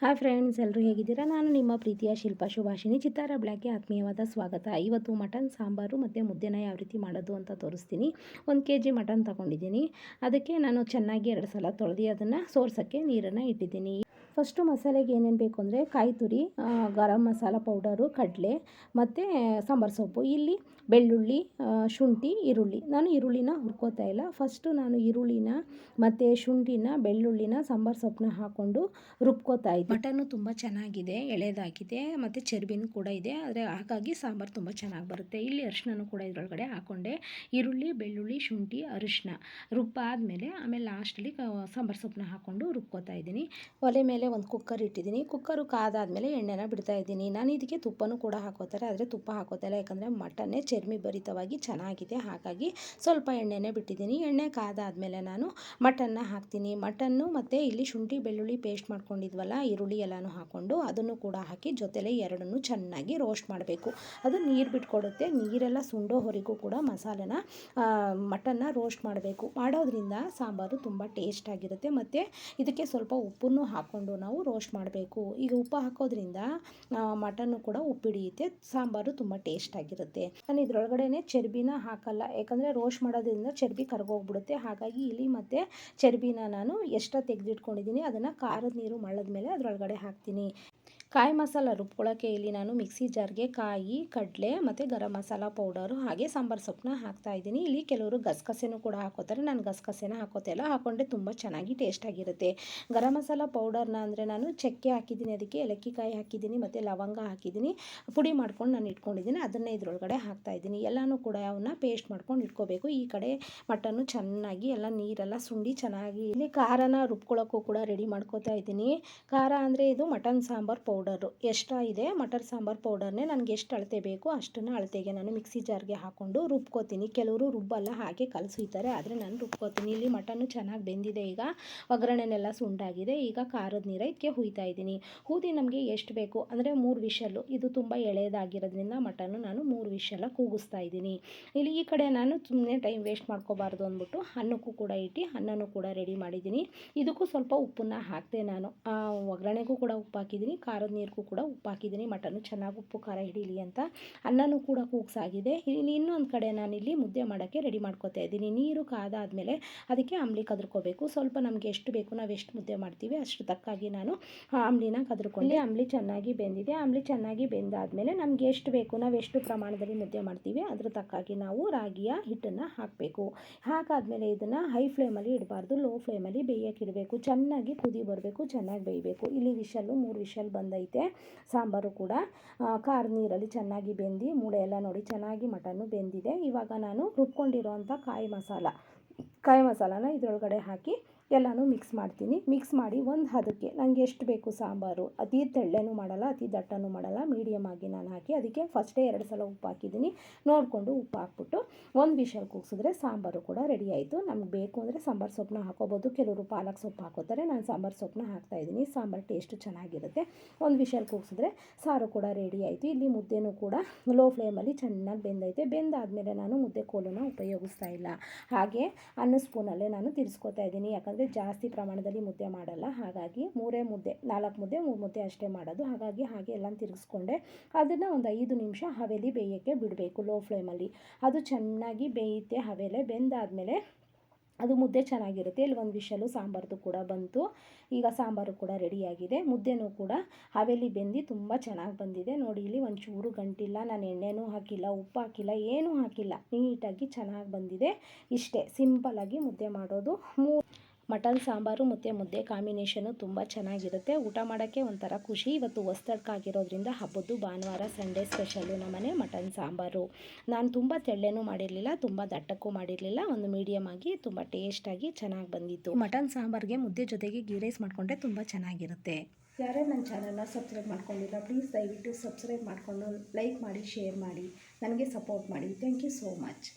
Hi friends ಎಲ್ಲರೂ ಹೇಗಿದ್ದೀರಾ? ನಾನು ನಿಮ್ಮ ಪ್ರೀತಿಯ ಶಿಲ್ಪ ಶುಭಾಷಿಣಿ ಚಿತ್ತಾರ ಬ್ಲ್ಯಾಕ್ಗೆ ಆತ್ಮೀಯವಾದ ಸ್ವಾಗತ. ಇವತ್ತು ಮಟನ್, ಸಾಂಬಾರು ಮತ್ತು ಮುದ್ದೆನ ಯಾವ ರೀತಿ ಮಾಡೋದು ಅಂತ ತೋರಿಸ್ತೀನಿ. ಒಂದು ಕೆ ಜಿ ಮಟನ್ ತೊಗೊಂಡಿದ್ದೀನಿ. ಅದಕ್ಕೆ ನಾನು ಚೆನ್ನಾಗಿ ಎರಡು ಸಲ ತೊಳೆದು ಅದನ್ನು ಸೋರ್ಸೋಕ್ಕೆ ನೀರನ್ನು ಇಟ್ಟಿದ್ದೀನಿ. ಫಸ್ಟು ಮಸಾಲೆಗೆ ಏನೇನು ಬೇಕು ಅಂದರೆ ಕಾಯಿ ತುರಿ ಗರಂ ಮಸಾಲ ಪೌಡರು, ಕಡಲೆ ಮತ್ತು ಸಾಂಬಾರು ಸೊಪ್ಪು. ಇಲ್ಲಿ ಬೆಳ್ಳುಳ್ಳಿ ಶುಂಠಿ, ಈರುಳ್ಳಿ. ನಾನು ಈರುಳ್ಳಿನ ಹುರ್ಕೋತಾ ಇಲ್ಲ. ಫಸ್ಟು ನಾನು ಈರುಳ್ಳಿನ ಮತ್ತು ಶುಂಠಿನ, ಬೆಳ್ಳುಳ್ಳಿನ, ಸಾಂಬಾರು ಸೊಪ್ಪನ್ನ ಹಾಕ್ಕೊಂಡು ರುಬ್ಕೋತಾ ಇದ್ದೆ. ಮಟನ್ನು ತುಂಬ ಚೆನ್ನಾಗಿದೆ, ಎಳೆದಾಗಿದೆ ಮತ್ತು ಚರ್ಬಿನೂ ಕೂಡ ಇದೆ. ಆದರೆ ಹಾಗಾಗಿ ಸಾಂಬಾರು ತುಂಬ ಚೆನ್ನಾಗಿ ಬರುತ್ತೆ. ಇಲ್ಲಿ ಅರಿಶಿನೂ ಕೂಡ ಇದರೊಳಗಡೆ ಹಾಕ್ಕೊಂಡೆ ಈರುಳ್ಳಿ, ಬೆಳ್ಳುಳ್ಳಿ, ಶುಂಠಿ ಅರಿಶಿನ ರುಬ್ಬಾದಮೇಲೆ ಆಮೇಲೆ ಲಾಸ್ಟಲ್ಲಿ ಸಾಂಬಾರು ಸೊಪ್ಪನ್ನ ಹಾಕ್ಕೊಂಡು ರುಬ್ಕೋತಾ ಇದ್ದೀನಿ. ಒಲೆ ಮೇಲೆ ಒಂದು ಕುಕ್ಕರ್ ಇಟ್ಟಿದ್ದೀನಿ. ಕುಕ್ಕರು ಕಾದಾದಮೇಲೆ ಎಣ್ಣೆನ ಬಿಡ್ತಾ ಇದ್ದೀನಿ. ನಾನು ಇದಕ್ಕೆ ತುಪ್ಪನೂ ಕೂಡ ಹಾಕೋತಾರೆ. ಆದರೆ ತುಪ್ಪ ಹಾಕೋತಿಲ್ಲ. ಯಾಕಂದರೆ ಮಟನ್ನೇ ಚರ್ಮಿ ಭರಿತವಾಗಿ ಚೆನ್ನಾಗಿದೆ. ಹಾಗಾಗಿ ಸ್ವಲ್ಪ ಎಣ್ಣೆನೇ ಬಿಟ್ಟಿದ್ದೀನಿ. ಎಣ್ಣೆ ಕಾದಾದಮೇಲೆ ನಾನು ಮಟನ್ನ ಹಾಕ್ತೀನಿ. ಮಟನ್ನು ಮತ್ತು ಇಲ್ಲಿ ಶುಂಠಿ, ಬೆಳ್ಳುಳ್ಳಿ ಪೇಸ್ಟ್ ಮಾಡ್ಕೊಂಡಿದ್ವಲ್ಲ, ಈರುಳ್ಳಿ ಎಲ್ಲನೂ ಹಾಕ್ಕೊಂಡು ಅದನ್ನು ಕೂಡ ಹಾಕಿ ಜೊತೆಲೆ ಎರಡನ್ನೂ ಚೆನ್ನಾಗಿ ರೋಸ್ಟ್ ಮಾಡಬೇಕು. ಅದು ನೀರು ಬಿಟ್ಕೊಡುತ್ತೆ. ನೀರೆಲ್ಲ ಸುಂಡೋವರೆಗೂ ಕೂಡ ಮಸಾಲೆನ ಮಟನ್ನ ರೋಸ್ಟ್ ಮಾಡಬೇಕು. ಮಾಡೋದ್ರಿಂದ ಸಾಂಬಾರು ತುಂಬ ಟೇಸ್ಟ್ ಆಗಿರುತ್ತೆ. ಮತ್ತು ಇದಕ್ಕೆ ಸ್ವಲ್ಪ ಉಪ್ಪನ್ನು ಹಾಕ್ಕೊಂಡು ನಾವು ರೋಸ್ಟ್ ಮಾಡಬೇಕು. ಈಗ ಉಪ್ಪು ಹಾಕೋದ್ರಿಂದ ಮಟನ್ನು ಕೂಡ ಉಪ್ಪಿಡಿಯುತ್ತೆ ಸಾಂಬಾರು ತುಂಬ ಟೇಸ್ಟಾಗಿರುತ್ತೆ ನಾನು ಇದರೊಳಗಡೆನೆ ಚರ್ಬಿನ ಹಾಕಲ್ಲ. ಯಾಕಂದರೆ ರೋಸ್ಟ್ ಮಾಡೋದ್ರಿಂದ ಚರ್ಬಿ ಕರ್ಗೋಗ್ಬಿಡುತ್ತೆ. ಹಾಗಾಗಿ ಇಲ್ಲಿ ಮತ್ತು ಚರ್ಬಿನ ನಾನು ಎಷ್ಟು ತೆಗೆದಿಟ್ಕೊಂಡಿದ್ದೀನಿ. ಅದನ್ನು ಖಾರದ ನೀರು ಮಳ್ಳದ ಮೇಲೆ ಅದರೊಳಗಡೆ ಹಾಕ್ತೀನಿ. ಕಾಯಿ ಮಸಾಲ ರುಬ್ಕೊಳ್ಳೋಕ್ಕೆ ಇಲ್ಲಿ ನಾನು ಮಿಕ್ಸಿ ಜಾರ್ಗೆ ಕಾಯಿ, ಕಡಲೆ ಮತ್ತು ಗರಂ ಮಸಾಲ ಪೌಡರು ಹಾಗೆ ಸಾಂಬಾರು ಸೊಪ್ಪನ್ನ ಹಾಕ್ತಾ ಇದ್ದೀನಿ. ಇಲ್ಲಿ ಕೆಲವರು ಗಸಗಸೆನೂ ಕೂಡ ಹಾಕೋತಾರೆ. ನಾನು ಗಸಗಸೆನ ಹಾಕೋತಿಲ್ಲ ಹಾಕೊಂಡ್ರೆ ತುಂಬ ಚೆನ್ನಾಗಿ ಟೇಸ್ಟಾಗಿರುತ್ತೆ ಗರಂ ಮಸಾಲ ಪೌಡರ್ನ ಅಂದರೆ ನಾನು ಚಕ್ಕೆ ಹಾಕಿದ್ದೀನಿ, ಅದಕ್ಕೆ ಏಲಕ್ಕಿಕಾಯಿ ಹಾಕಿದ್ದೀನಿ ಮತ್ತು ಲವಂಗ ಹಾಕಿದ್ದೀನಿ. ಪುಡಿ ಮಾಡ್ಕೊಂಡು ನಾನು ಇಟ್ಕೊಂಡಿದ್ದೀನಿ, ಅದನ್ನೇ ಇದರೊಳಗಡೆ ಹಾಕ್ತಾ ಇದ್ದೀನಿ. ಎಲ್ಲನೂ ಕೂಡ ಅವನ್ನ ಪೇಸ್ಟ್ ಮಾಡ್ಕೊಂಡು ಇಟ್ಕೋಬೇಕು. ಈ ಕಡೆ ಮಟನ್ನು ಚೆನ್ನಾಗಿ ಎಲ್ಲ ನೀರೆಲ್ಲ ಸುಂಡಿ ಚೆನ್ನಾಗಿ ಇಲ್ಲಿ ಖಾರನ ರುಬ್ಕೊಳ್ಳೋಕ್ಕೂ ಕೂಡ ರೆಡಿ ಮಾಡ್ಕೋತಾ ಇದ್ದೀನಿ. ಖಾರ ಅಂದರೆ ಇದು ಮಟನ್ ಸಾಂಬಾರು ಪೌಡರು ಇದೆ, ಮಟನ್ ಸಾಂಬಾರು ಪೌಡರ್ನೇ ನನಗೆ ಎಷ್ಟು ಅಳತೆ ಬೇಕು ಅಷ್ಟನ್ನು ಅಳತೆಗೆ ನಾನು ಮಿಕ್ಸಿ ಜಾರ್ಗೆ ಹಾಕ್ಕೊಂಡು ರುಬ್ಕೋತೀನಿ. ಕೆಲವರು ರುಬ್ಬಲ್ಲ, ಹಾಗೆ ಕಲಸುತ್ತಾರೆ ಆದರೆ ನಾನು ರುಬ್ಕೋತೀನಿ. ಇಲ್ಲಿ ಮಟನ್ನು ಚೆನ್ನಾಗಿ ಬೆಂದಿದೆ ಈಗ, ಒಗ್ಗರಣೆನೆಲ್ಲ ಸುಂಡಾಗಿದೆ. ಈಗ ಖಾರದ ನೀರ ಇದಕ್ಕೆ ಹುಯ್ತಾ ಇದ್ದೀನಿ. ಹೂದಿ ನಮಗೆ ಎಷ್ಟು ಬೇಕು? ಅಂದರೆ ಮೂರು ವಿಷಲ್ಲು ಇದು ತುಂಬ ಎಳೆಯದಾಗಿರೋದ್ರಿಂದ ಮಟನ್ನು ನಾನು ಮೂರು ವಿಷಲ ಕೂಗಿಸ್ತಾ ಇದ್ದೀನಿ. ಇಲ್ಲಿ ಈ ಕಡೆ ನಾನು ಸುಮ್ಮನೆ ಟೈಮ್ ವೇಸ್ಟ್ ಮಾಡ್ಕೋಬಾರ್ದು ಅಂದ್ಬಿಟ್ಟು ಅನ್ನಕ್ಕೂ ಕೂಡ ಇಟ್ಟು ಅನ್ನನೂ ಕೂಡ ರೆಡಿ ಮಾಡಿದ್ದೀನಿ. ಇದಕ್ಕೂ ಸ್ವಲ್ಪ ಉಪ್ಪನ್ನು ಹಾಕಿದೆ ನಾನು. ಒಗ್ಗರಣೆಗೂ ಕೂಡ ಉಪ್ಪು ಹಾಕಿದ್ದೀನಿ. ಖಾರದ ನೀರಿಗೂ ಕೂಡ ಉಪ್ಪು ಹಾಕಿದ್ದೀನಿ. ಮಟನ್ ಚೆನ್ನಾಗಿ ಉಪ್ಪು ಖಾರ ಹಿಡೀಲಿ ಅಂತ ಅನ್ನನೂ ಕೂಡ ಕೂಗ್ಸಾಗಿದೆ. ಇಲ್ಲಿ ಇನ್ನೊಂದು ಕಡೆ ನಾನಿಲ್ಲಿ ಮುದ್ದೆ ಮಾಡೋಕ್ಕೆ ರೆಡಿ ಮಾಡ್ಕೋತಾ ಇದ್ದೀನಿ. ನೀರು ಕಾದಾದಮೇಲೆ ಅದಕ್ಕೆ ಅಂಬ್ಲಿ ಕದ್ರಕೋಬೇಕು. ಸ್ವಲ್ಪ ನಮಗೆ ಎಷ್ಟು ಬೇಕು ನಾವು ಎಷ್ಟು ಮುದ್ದೆ ಮಾಡ್ತೀವಿ ಅಷ್ಟು ತಕ್ಕಾಗಿ ನಾನು ಅಂಬ್ಲಿನ ಕದ್ರಕೊಂಡು. ಅಂಬ್ಲಿ ಚೆನ್ನಾಗಿ ಬೆಂದಿದೆ. ಅಂಬ್ಲಿ ಚೆನ್ನಾಗಿ ಬೆಂದಾದಮೇಲೆ ನಮಗೆ ಎಷ್ಟು ಬೇಕು, ನಾವು ಎಷ್ಟು ಪ್ರಮಾಣದಲ್ಲಿ ಮುದ್ದೆ ಮಾಡ್ತೀವಿ, ಅದ್ರ ತಕ್ಕಾಗಿ ನಾವು ರಾಗಿಯ ಹಿಟ್ಟನ್ನು ಹಾಕಬೇಕು. ಹಾಕಾದ್ಮೇಲೆ ಇದನ್ನು ಹೈ ಫ್ಲೇಮಲ್ಲಿ ಇಡಬಾರ್ದು ಲೋ ಫ್ಲೇಮಲ್ಲಿ ಬೇಯಕ್ಕೆ ಇಡಬೇಕು. ಚೆನ್ನಾಗಿ ಕುದಿ ಬರಬೇಕು, ಚೆನ್ನಾಗಿ ಬೇಯಬೇಕು. ಇಲ್ಲಿ ವಿಷಲ್ಲು, ಮೂರು ವಿಷಲ್ ಬಂದೈತೆ. ಸಾಂಬಾರು ಕೂಡ. ಕಾರ್ ನೀರಲ್ಲಿ ಚೆನ್ನಾಗಿ ಬೆಂದು, ಮೂಳೆ ಎಲ್ಲ ನೋಡಿ ಚೆನ್ನಾಗಿ ಮಟನ್ನು ಬೆಂದಿದೆ. ಇವಾಗ ನಾನು ರುಬ್ಕೊಂಡಿರೋಂಥ ಕಾಯಿ ಮಸಾಲ, ಕಾಯಿ ಮಸಾಲಾನ ಇದರೊಳಗಡೆ ಹಾಕಿ ಎಲ್ಲನೂ ಮಿಕ್ಸ್ ಮಾಡ್ತೀನಿ. ಮಿಕ್ಸ್ ಮಾಡಿ ಒಂದು ಹದಕ್ಕೆ ನನಗೆ ಎಷ್ಟು ಬೇಕು ಸಾಂಬಾರು? ಅತಿ ತೆಳ್ಳನೂ ಮಾಡಲ್ಲ, ಅತಿ ದಟ್ಟನೂ ಮಾಡಲ್ಲ. ಮೀಡಿಯಮ್ ಆಗಿ ನಾನು ಹಾಕಿ ಅದಕ್ಕೆ ಫಸ್ಟೇ ಎರಡು ಸಲ ಉಪ್ಪು ಹಾಕಿದ್ದೀನಿ. ನೋಡಿಕೊಂಡು ಉಪ್ಪು ಹಾಕ್ಬಿಟ್ಟು ಒಂದು ವಿಷಲ್ ಕೂಗಿಸಿದ್ರೆ ಸಾಂಬಾರು ಕೂಡ ರೆಡಿ ಆಯಿತು. ನಮ್ಗೆ ಬೇಕು ಅಂದರೆ ಸಾಂಬಾರು ಸೊಪ್ಪನ್ನ ಹಾಕೋಬೋದು. ಕೆಲವರು ಪಾಲಕ್ ಸೊಪ್ಪು ಹಾಕೋತಾರೆ. ನಾನು ಸಾಂಬಾರು ಸೊಪ್ಪನ್ನ ಹಾಕ್ತಾಯಿದ್ದೀನಿ ಸಾಂಬಾರು ಟೇಸ್ಟ್ ಚೆನ್ನಾಗಿರುತ್ತೆ. ಒಂದು ವಿಷಲ್ ಕೂಗಿಸಿದ್ರೆ ಸಾರು ಕೂಡ ರೆಡಿ ಆಯಿತು. ಇಲ್ಲಿ ಮುದ್ದೆನೂ ಕೂಡ ಲೋ ಫ್ಲೇಮಲ್ಲಿ ಚೆನ್ನಾಗಿ ಬೆಂದೈತೆ. ಬೆಂದಾದಮೇಲೆ ನಾನು ಮುದ್ದೆ ಕೋಲನ್ನು ಉಪಯೋಗಿಸ್ತಾ ಇಲ್ಲ. ಹಾಗೆ ಅನ್ನ ಸ್ಪೂನಲ್ಲೇ ನಾನು ತಿರ್ಸ್ಕೊತಾ ಇದ್ದೀನಿ. ಯಾಕಂದರೆ ಅಂದರೆ ಜಾಸ್ತಿ ಪ್ರಮಾಣದಲ್ಲಿ ಮುದ್ದೆ ಮಾಡಲ್ಲ. ಹಾಗಾಗಿ ಮೂರೇ ಮುದ್ದೆ, ನಾಲ್ಕು ಮುದ್ದೆ, ಮೂರು ಮುದ್ದೆ ಅಷ್ಟೇ ಮಾಡೋದು. ಹಾಗಾಗಿ ಹಾಗೆ ಎಲ್ಲ ತಿರುಗಿಸ್ಕೊಂಡೆ. ಅದನ್ನು ಒಂದು ಐದು ನಿಮಿಷ ಹವೇಲಿ ಬೇಯೋಕ್ಕೆ ಬಿಡಬೇಕು ಲೋ ಫ್ಲೇಮಲ್ಲಿ. ಅದು ಚೆನ್ನಾಗಿ ಬೇಯುತ್ತೆ ಹವೇಲೆ. ಬೆಂದಾದಮೇಲೆ ಅದು ಮುದ್ದೆ ಚೆನ್ನಾಗಿರುತ್ತೆ. ಇಲ್ಲಿ ಒಂದು ವಿಷಲು ಸಾಂಬಾರ್ದು ಕೂಡ ಬಂತು. ಈಗ ಸಾಂಬಾರು ಕೂಡ ರೆಡಿಯಾಗಿದೆ. ಮುದ್ದೆನೂ ಕೂಡ ಹವೇಲಿ ಬೆಂದು ತುಂಬ ಚೆನ್ನಾಗಿ ಬಂದಿದೆ. ನೋಡಿ, ಇಲ್ಲಿ ಒಂಚೂರು ಗಂಟಿಲ್ಲ. ನಾನು ಎಣ್ಣೆನೂ ಹಾಕಿಲ್ಲ, ಉಪ್ಪು ಹಾಕಿಲ್ಲ, ಏನೂ ಹಾಕಿಲ್ಲ. ನೀಟಾಗಿ ಚೆನ್ನಾಗಿ ಬಂದಿದೆ. ಇಷ್ಟೇ. ಸಿಂಪಲಾಗಿ ಮುದ್ದೆ ಮಾಡೋದು. ಮೂ ಮಟನ್, ಸಾಂಬಾರು ಮತ್ತು ಮುದ್ದೆ ಕಾಂಬಿನೇಷನು ತುಂಬ ಚೆನ್ನಾಗಿರುತ್ತೆ. ಊಟ ಮಾಡೋಕ್ಕೆ ಒಂಥರ ಖುಷಿ. ಇವತ್ತು ಹೊಸ್ತಡ್ಕಾಗಿರೋದ್ರಿಂದ ಹಬ್ಬದ್ದು ಭಾನುವಾರ, ಸಂಡೇ ಸ್ಪೆಷಲ್ಲು ನಮ್ಮನೆ ಮಟನ್, ಸಾಂಬಾರು. ನಾನು ತುಂಬ ತೆಳ್ಳೆನೂ ಮಾಡಿರಲಿಲ್ಲ, ತುಂಬ ದಟ್ಟಕ್ಕೂ ಮಾಡಿರಲಿಲ್ಲ. ಒಂದು ಮೀಡಿಯಮ್ ಆಗಿ, ತುಂಬ ಟೇಸ್ಟಾಗಿ ಚೆನ್ನಾಗಿ ಬಂದಿತ್ತು. ಮಟನ್, ಸಾಂಬಾರಿಗೆ ಮುದ್ದೆ ಜೊತೆಗೆ ಗೀ ರೈಸ್ ಮಾಡಿಕೊಂಡ್ರೆ ತುಂಬ ಚೆನ್ನಾಗಿರುತ್ತೆ. ಯಾರೇ ನನ್ನ ಚಾನಲ್ನ ಸಬ್ಸ್ಕ್ರೈಬ್ ಮಾಡ್ಕೊಂಡಿಲ್ಲ ಪ್ಲೀಸ್ ದಯವಿಟ್ಟು ಸಬ್ಸ್ಕ್ರೈಬ್ ಮಾಡಿಕೊಂಡು ಲೈಕ್ ಮಾಡಿ ಶೇರ್ ಮಾಡಿ. ನನಗೆ ಸಪೋರ್ಟ್ ಮಾಡಿ. Thank you so much